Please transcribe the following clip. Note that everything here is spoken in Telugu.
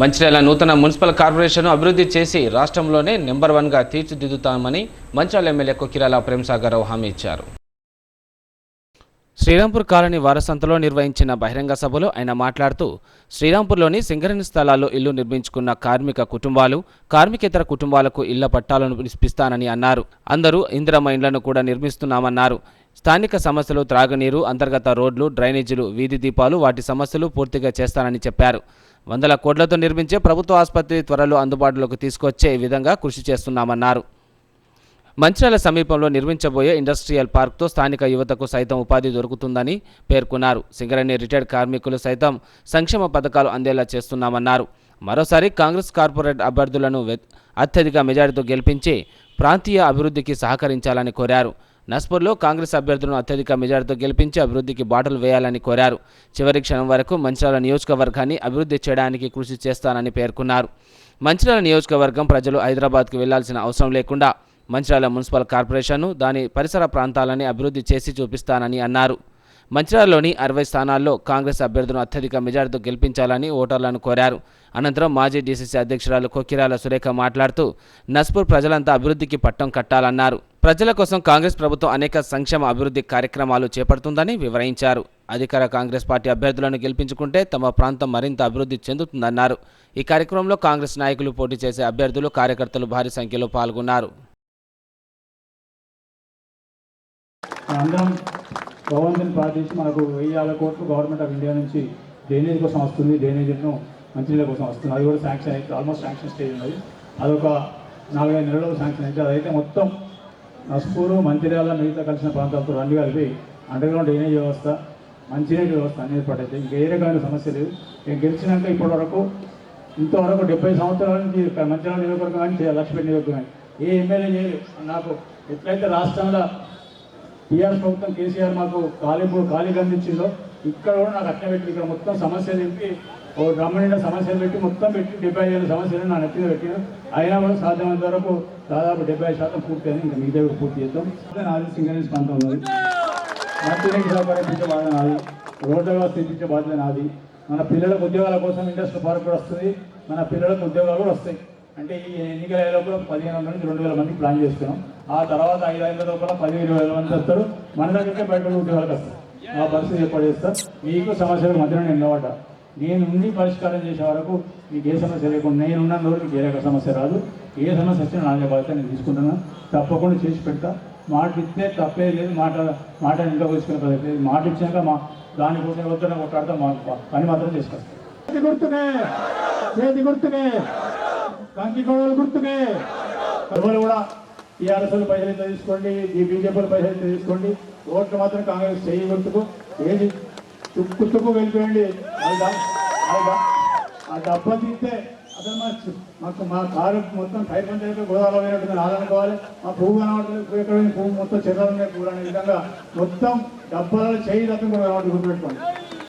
మంచిర్యాల నూతన మున్సిపల్ కార్పొరేషన్ను అభివృద్ధి చేసి రాష్ట్రంలోనే నెంబర్ వన్గా తీర్చిదిద్దుతామని మంచిర్యాల ఎమ్మెల్యే కొక్కిరాల ప్రేమసాగరరావు హామీ ఇచ్చారు. శ్రీరాంపూర్ కాలనీ వారసంతలో నిర్వహించిన బహిరంగ సభలో ఆయన మాట్లాడుతూ శ్రీరాంపూర్లోని సింగరేణి స్థలాల్లో ఇల్లు నిర్మించుకున్న కార్మిక కుటుంబాలు కార్మికేతర కుటుంబాలకు ఇళ్ళ పట్టాలను ఇప్పిస్తానని అన్నారు. అందరూ ఇందిరమ్మ ఇండ్లను కూడా నిర్మిస్తున్నామన్నారు. స్థానిక సమస్యలు త్రాగునీరు అంతర్గత రోడ్లు డ్రైనేజీలు వీధి దీపాలు వాటి సమస్యలు పూర్తిగా చేస్తానని చెప్పారు. వందల కోట్లతో నిర్మించే ప్రభుత్వ ఆసుపత్రి త్వరలో అందుబాటులోకి తీసుకొచ్చే విధంగా కృషి చేస్తున్నామన్నారు. మంచిర్యాల సమీపంలో నిర్మించబోయే ఇండస్ట్రియల్ పార్క్తో స్థానిక యువతకు సైతం ఉపాధి దొరుకుతుందని పేర్కొన్నారు. సింగరేణి రిటైర్డ్ కార్మికులు సైతం సంక్షేమ పథకాలు అందేలా చేస్తున్నామన్నారు. మరోసారి కాంగ్రెస్ కార్పొరేట్ అభ్యర్థులను అత్యధిక మెజారిటీతో గెలిపించి ప్రాంతీయ అభివృద్ధికి సహకరించాలని కోరారు. నస్పూర్లో కాంగ్రెస్ అభ్యర్థులను అత్యధిక మెజార్టీతో గెలిపించి అభివృద్ధికి బాటలు వేయాలని కోరారు. చివరి క్షణం వరకు మంచిర్యాల నియోజకవర్గాన్ని అభివృద్ధి చేయడానికి కృషి చేస్తానని పేర్కొన్నారు. మంచిర్యాల నియోజకవర్గం ప్రజలు హైదరాబాద్కు వెళ్ళాల్సిన అవసరం లేకుండా మంచిర్యాల మున్సిపల్ కార్పొరేషన్ను దాని పరిసర ప్రాంతాలని అభివృద్ధి చేసి చూపిస్తానని అన్నారు. మంచిర్యాలలోని అరవై స్థానాల్లో కాంగ్రెస్ అభ్యర్థులను అత్యధిక మెజార్టీతో గెలిపించాలని ఓటర్లను కోరారు. అనంతరం మాజీ డీసీసీ అధ్యక్షురాలు కొక్కిరాల సురేఖ మాట్లాడుతూ నస్పూర్ ప్రజలంతా అభివృద్ధికి పట్టం కట్టాలన్నారు. ప్రజల కోసం కాంగ్రెస్ ప్రభుత్వం అనేక సంక్షేమ అభివృద్ధి కార్యక్రమాలు చేపడుతుందని వివరించారు. అధికార కాంగ్రెస్ పార్టీ అభ్యర్థులను గెలిపించుకుంటే తమ ప్రాంతం మరింత అభివృద్ధి చెందుతుందన్నారు. ఈ కార్యక్రమంలో కాంగ్రెస్ నాయకులు పోటీ చేసే అభ్యర్థులు కార్యకర్తలు భారీ సంఖ్యలో పాల్గొన్నారు. అందరం గవర్నమెంట్ ప్రార్థించి మనకు వెయ్యి యాభై కోట్లు గవర్నమెంట్ ఆఫ్ ఇండియా నుంచి డ్రైనేజ్ కోసం వస్తుంది డ్రైనేజ్ను మంచినీళ్ళ కోసం వస్తుంది. అది కూడా శాంక్షన్ అయితే ఆల్మోస్ట్ శాంక్షన్ స్టేజ్ ఉన్నది. అదొక నాలుగైదు నెలలో శాంక్షన్ అయితే అదైతే మొత్తం నస్పూరు మంచిర్యాల మిగతా కలిసిన ప్రాంతాలతో రెండు కలిపి అండర్గ్రౌండ్ డ్రైనేజ్ వ్యవస్థ మంచినీటి వ్యవస్థ అన్ని ఏర్పాటైతే ఇంకా ఏ రకమైన సమస్య లేదు. నేను గెలిచినాక ఇప్పటి వరకు ఇంతవరకు డెబ్బై సంవత్సరాల నుంచి మంచిర్యాల నియోజకవర్గం కానీ లక్ష్మీ నియోజకవర్గం కానీ ఏ ఎమ్మెల్యే చేయలేదు. నాకు ఎట్లయితే రాష్ట్రంలో టీఆర్ఎస్ ప్రభుత్వం కేసీఆర్ మాకు ఖాళీ ఖాళీగా అందించిందో ఇక్కడ కూడా నాకు అట్టే పెట్టి ఇక్కడ మొత్తం సమస్యలు చెప్పి ఓ రమ్మనిండా సమస్యలు పెట్టి మొత్తం పెట్టి డెబ్బై ఐదు సమస్యలు నా నెత్తిన పెట్టాను అయినా కూడా సాధ్యమైనంత వరకు దాదాపు డెబ్బై శాతం పూర్తి అయింది. ఇంకా మిగతా పూర్తి చేద్దాం. నాది సింగరేజ్ ప్రాంతం ఉన్నది. మంచినీటి సౌకర్యం ఇప్పించే బాధ్యత నాది. రోడ్ల వ్యవస్థ ఇప్పించే బాధ్యత నాది. మన పిల్లలకు ఉద్యోగాల కోసం ఇండస్ట్రీ పార్క్ కూడా వస్తుంది. మన పిల్లలకు ఉద్యోగాలు కూడా వస్తాయి. అంటే ఈ ఎన్నికల లోపల పదిహేను వందల నుంచి రెండు వేల మందికి ప్లాన్ చేసుకున్నాం. ఆ తర్వాత ఐదు ఐదు లోపల పదిహేను ఇరవై వేల మంది వస్తారు. మన దగ్గరికి బయట ఉన్న ఉద్యోగాలకు వస్తారు. ఆ పరిస్థితి ఏర్పాటు చేస్తా మీకు సమస్యలు మధ్యలో నేను నిలబడ్డా. నేను ఉండి పరిష్కారం చేసే వరకు మీకు ఏ సమస్య లేకుండా నేను ఉన్న రోజు మీకు ఏ రకం సమస్య రాదు. ఏ సమస్య వచ్చినా నా బాధ్యత నేను తీసుకుంటున్నాను తప్పకుండా చేసి పెడతా. మాట ఇస్తే తప్పే లేదు. మాట మాట ఇంకా తీసుకునే పద్ధతి లేదు. మాట ఇచ్చాక మా దానికోసం ఎవరితో కొట్లాడతా. మా పని మాత్రం చేసుకొస్తాం గుర్తునే గుర్తుకే. చేతి కంకి గుర్తుకే. ఎవరు కూడా టీఆర్ఎస్ పైసలు ఎంత తీసుకోండి ఈ బీజేపీ పైసలు ఎంత తీసుకోండి. ఓట్లు మాత్రం కాంగ్రెస్ చేయి గుర్తుకు. ఏది? తుక్కు తుక్కు వెళ్ళిపోయండి ఆ డబ్బా తీస్తే అసలు మా మాకు మా కారు మొత్తం టైర్ పంచాయతీ గోదావరిలో పోయినట్టు ఆదనుకోవాలి మా పువ్వు కనబడుతుంది ఎక్కడ పువ్వు మొత్తం చెర్రలు ఉన్నాయి. పువ్వులు అనే విధంగా మొత్తం డబ్బాలలో చేయి తప్పకుండా కూడా కనబడి గుర్తుపెట్టుకోండి.